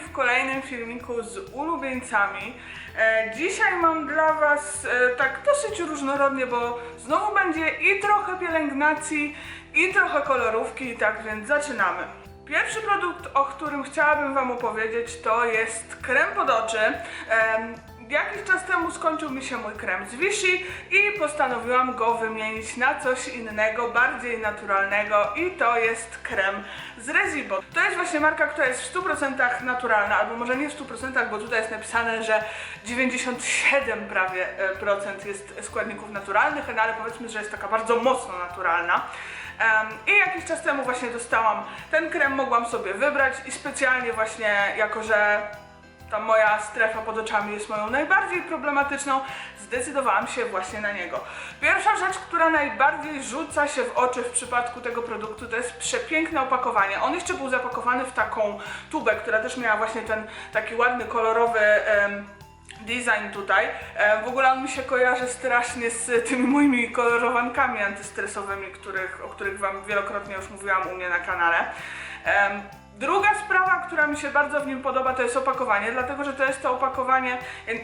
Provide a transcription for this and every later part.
w kolejnym filmiku z ulubieńcami. E, dzisiaj mam dla Was e, tak dosyć różnorodnie, bo znowu będzie i trochę pielęgnacji, i trochę kolorówki, tak więc zaczynamy. Pierwszy produkt, o którym chciałabym Wam opowiedzieć, to jest krem pod oczy. Jakiś czas temu skończył mi się mój krem z Vichy i postanowiłam go wymienić na coś innego, bardziej naturalnego i to jest krem z Resibo. To jest właśnie marka, która jest w 100% naturalna, albo może nie w 100%, bo tutaj jest napisane, że 97 prawie e, procent jest składników naturalnych, no ale powiedzmy, że jest taka bardzo mocno naturalna. I jakiś czas temu właśnie dostałam ten krem, mogłam sobie wybrać i specjalnie właśnie, jako że ta moja strefa pod oczami jest moją najbardziej problematyczną, zdecydowałam się właśnie na niego. Pierwsza rzecz, która najbardziej rzuca się w oczy w przypadku tego produktu, to jest przepiękne opakowanie. On jeszcze był zapakowany w taką tubę, która też miała właśnie ten taki ładny, kolorowy em, design tutaj. E, w ogóle on mi się kojarzy strasznie z tymi moimi kolorowankami antystresowymi, których, o których Wam wielokrotnie już mówiłam u mnie na kanale. Druga sprawa, która mi się bardzo w nim podoba, to jest opakowanie, dlatego że to jest to opakowanie.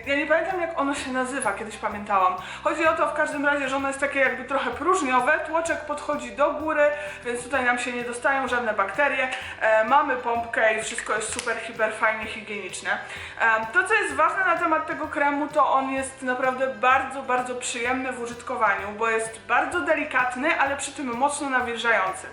Ja, nie pamiętam jak ono się nazywa, kiedyś pamiętałam. Chodzi o to w każdym razie, że ono jest takie jakby trochę próżniowe, tłoczek podchodzi do góry, więc tutaj nam się nie dostają żadne bakterie. E, mamy pompkę i wszystko jest super, hiper fajnie higieniczne. E, to, co jest ważne na temat tego kremu, to on jest naprawdę bardzo, bardzo przyjemny w użytkowaniu, bo jest bardzo delikatny, ale przy tym mocno nawilżający.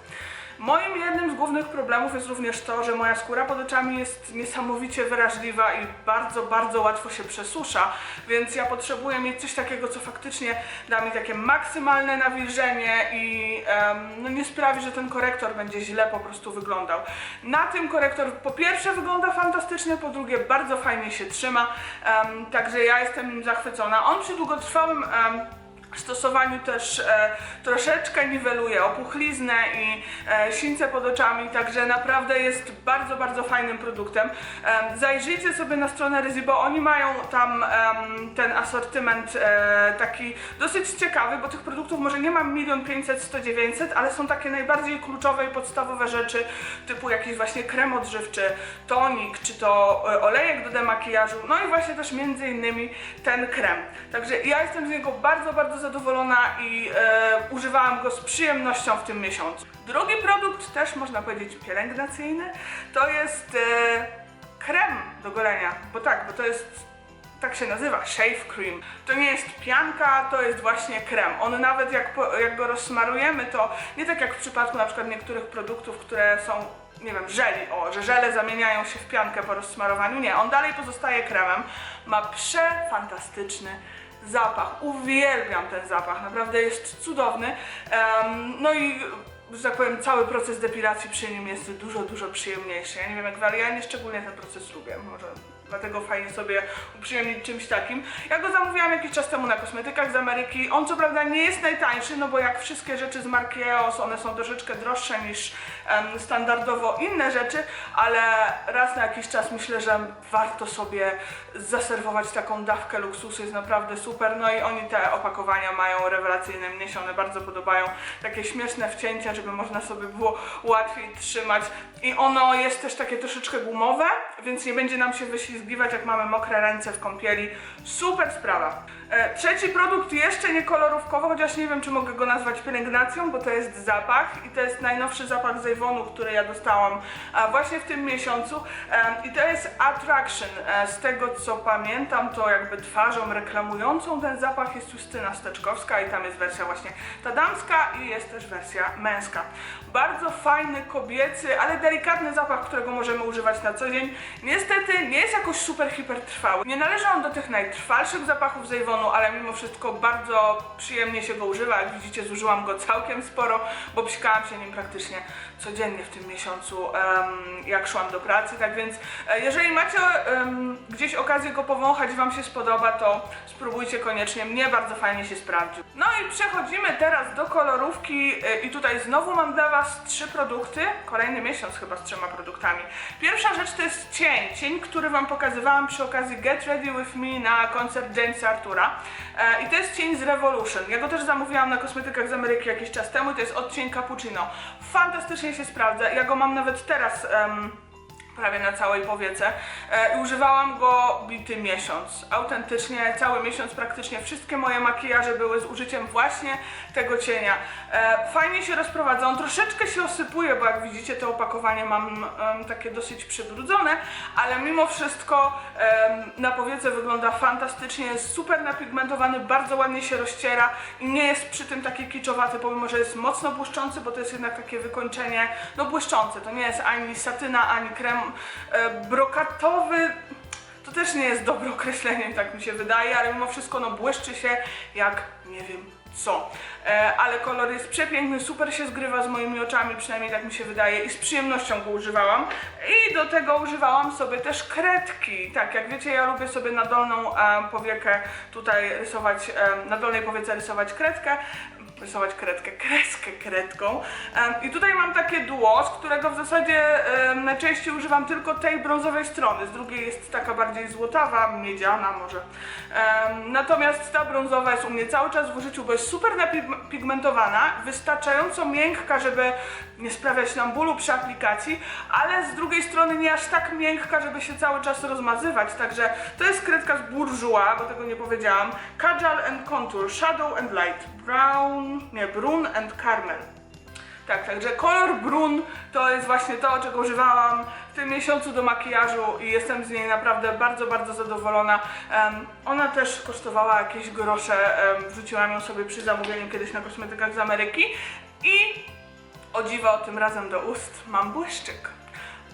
Moim jednym z głównych problemów jest również to, że moja skóra pod oczami jest niesamowicie wrażliwa i bardzo, bardzo łatwo się przesusza, więc ja potrzebuję mieć coś takiego, co faktycznie da mi takie maksymalne nawilżenie i em, no nie sprawi, że ten korektor będzie źle po prostu wyglądał. Na tym korektor po pierwsze wygląda fantastycznie, po drugie bardzo fajnie się trzyma, em, także ja jestem nim zachwycona. On przy długotrwałym em, stosowaniu też e, troszeczkę niweluje opuchliznę i e, sińce pod oczami, także naprawdę jest bardzo, bardzo fajnym produktem. Em, zajrzyjcie sobie na stronę Resibo, oni mają tam em, ten asortyment e, taki dosyć ciekawy, bo tych produktów może nie mam milion 500, 100, 900, ale są takie najbardziej kluczowe i podstawowe rzeczy, typu jakiś właśnie krem odżywczy, tonik, czy to e, olejek do demakijażu, no i właśnie też między innymi ten krem. Także ja jestem z niego bardzo, bardzo zadowolona i e, używałam go z przyjemnością w tym miesiącu. Drugi produkt, też można powiedzieć pielęgnacyjny, to jest e, krem do golenia, bo tak, bo to jest tak się nazywa, shave cream. To nie jest pianka, to jest właśnie krem. On nawet jak, po, jak go rozsmarujemy, to nie tak jak w przypadku na przykład niektórych produktów, które są, nie wiem, żeli, o, że żele zamieniają się w piankę po rozsmarowaniu. Nie, on dalej pozostaje kremem. Ma przefantastyczny zapach. Uwielbiam ten zapach, naprawdę jest cudowny. No i że tak powiem, cały proces depilacji przy nim jest dużo, dużo przyjemniejszy. Ja nie wiem jak ale ja nie szczególnie ten proces lubię. Może dlatego fajnie sobie uprzyjemnić czymś takim. Ja go zamówiłam jakiś czas temu na kosmetykach z Ameryki. On co prawda nie jest najtańszy, no bo jak wszystkie rzeczy z marki EOS, one są troszeczkę droższe niż standardowo inne rzeczy, ale raz na jakiś czas myślę, że warto sobie zaserwować taką dawkę luksusu, jest naprawdę super. No i oni te opakowania mają rewelacyjne, mnie się one bardzo podobają. Takie śmieszne wcięcia, żeby można sobie było łatwiej trzymać. I ono jest też takie troszeczkę gumowe, więc nie będzie nam się wyślizgiwać, jak mamy mokre ręce w kąpieli. Super sprawa. E, trzeci produkt jeszcze nie kolorówkowo, chociaż nie wiem, czy mogę go nazwać pielęgnacją, bo to jest zapach i to jest najnowszy zapach z Avonu, który ja dostałam właśnie w tym miesiącu. I to jest Attraction. E, z tego co pamiętam, to jakby twarzą reklamującą ten zapach jest Justyna Steczkowska i tam jest wersja właśnie ta damska i jest też wersja męska. Bardzo fajny, kobiecy, ale delikatny zapach, którego możemy używać na co dzień. Niestety nie jest jakoś super hiper trwały. Nie należy on do tych najtrwalszych zapachów z Avonu, ale mimo wszystko bardzo przyjemnie się go używa. Jak widzicie, zużyłam go całkiem sporo, bo psikałam się nim praktycznie codziennie w tym miesiącu, jak szłam do pracy. Tak więc, e, jeżeli macie gdzieś okazję go powąchać i Wam się spodoba, to spróbujcie koniecznie. Mnie bardzo fajnie się sprawdził. No i przechodzimy teraz do kolorówki e, i tutaj znowu mam dla Was trzy produkty. Kolejny miesiąc chyba z trzema produktami. Pierwsza rzecz to jest cień. Cień, który Wam pokazywałam przy okazji Get Ready With Me na koncert Jamesa Artura. E, I to jest cień z Revolution. Ja go też zamówiłam na kosmetykach z Ameryki jakiś czas temu i to jest odcień Cappuccino. Fantastycznie się sprawdza. Ja go mam nawet teraz... em, prawie na całej powiece e, i używałam go bity miesiąc. Autentycznie cały miesiąc praktycznie wszystkie moje makijaże były z użyciem właśnie tego cienia. E, fajnie się rozprowadza, on troszeczkę się osypuje, bo jak widzicie to opakowanie mam takie dosyć przybrudzone, ale mimo wszystko na powiece wygląda fantastycznie, jest super napigmentowany, bardzo ładnie się rozciera i nie jest przy tym taki kiczowaty, pomimo że jest mocno błyszczący, bo to jest jednak takie wykończenie, no błyszczące, to nie jest ani satyna, ani krem brokatowy, to też nie jest dobre określenie, tak mi się wydaje, ale mimo wszystko no błyszczy się jak nie wiem co. E, ale kolor jest przepiękny, super się zgrywa z moimi oczami, przynajmniej tak mi się wydaje i z przyjemnością go używałam. I do tego używałam sobie też kredki. Tak, jak wiecie, ja lubię sobie na dolną e, powiekę tutaj rysować, e, na dolnej powiece rysować kredkę rysować kredkę, kreskę kredką. I tutaj mam takie duo, z którego w zasadzie najczęściej używam tylko tej brązowej strony. Z drugiej jest taka bardziej złotawa, miedziana może. Natomiast ta brązowa jest u mnie cały czas w użyciu, bo jest super napigmentowana, wystarczająco miękka, żeby nie sprawiać nam bólu przy aplikacji, ale z drugiej strony nie aż tak miękka, żeby się cały czas rozmazywać. Także to jest kredka z Bourjois, bo tego nie powiedziałam. Kajal and Contour, Shadow and Light, Brown, nie, Brun and Caramel. Tak, także kolor brun to jest właśnie to, czego używałam w tym miesiącu do makijażu i jestem z niej naprawdę bardzo, bardzo zadowolona. Em, ona też kosztowała jakieś grosze, em, wrzuciłam ją sobie przy zamówieniu kiedyś na kosmetykach z Ameryki i o dziwo tym razem do ust mam błyszczyk.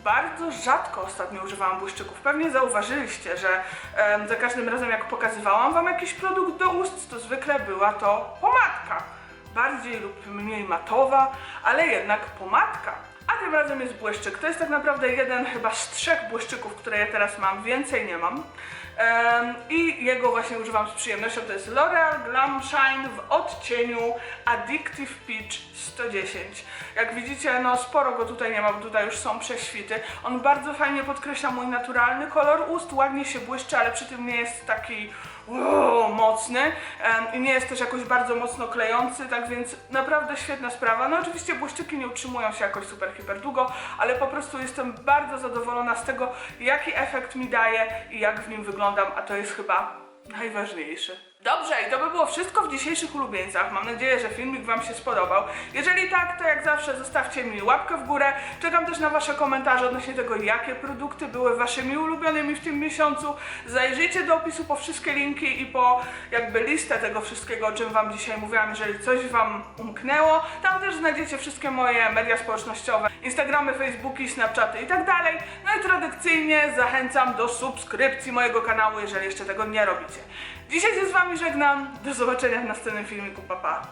Bardzo rzadko ostatnio używałam błyszczyków. Pewnie zauważyliście, że em, za każdym razem jak pokazywałam wam jakiś produkt do ust, to zwykle była to pomadka bardziej lub mniej matowa, ale jednak pomadka. A tym razem jest błyszczyk. To jest tak naprawdę jeden chyba z trzech błyszczyków, które ja teraz mam, więcej nie mam. I jego właśnie używam z przyjemnością. To jest L'Oreal Glam Shine w odcieniu Addictive Peach 110. Jak widzicie, no sporo go tutaj nie ma, bo tutaj już są prześwity. On bardzo fajnie podkreśla mój naturalny kolor ust, ładnie się błyszczy, ale przy tym nie jest taki wow, mocny i nie jest też jakoś bardzo mocno klejący, tak więc naprawdę świetna sprawa. No oczywiście błyszczyki nie utrzymują się jakoś super hiper długo, ale po prostu jestem bardzo zadowolona z tego, jaki efekt mi daje i jak w nim a to jest chyba najważniejsze. Dobrze, i to by było wszystko w dzisiejszych ulubieńcach. Mam nadzieję, że filmik Wam się spodobał. Jeżeli tak, to jak zawsze zostawcie mi łapkę w górę. Czekam też na Wasze komentarze odnośnie tego, jakie produkty były Waszymi ulubionymi w tym miesiącu. Zajrzyjcie do opisu po wszystkie linki i po jakby listę tego wszystkiego, o czym Wam dzisiaj mówiłam, jeżeli coś Wam umknęło. Tam też znajdziecie wszystkie moje media społecznościowe, Instagramy, Facebooki, Snapchaty i tak dalej. No i tradycyjnie zachęcam do subskrypcji mojego kanału, jeżeli jeszcze tego nie robicie. Dzisiaj się z Wami żegnam. Do zobaczenia w następnym filmiku. Pa, pa.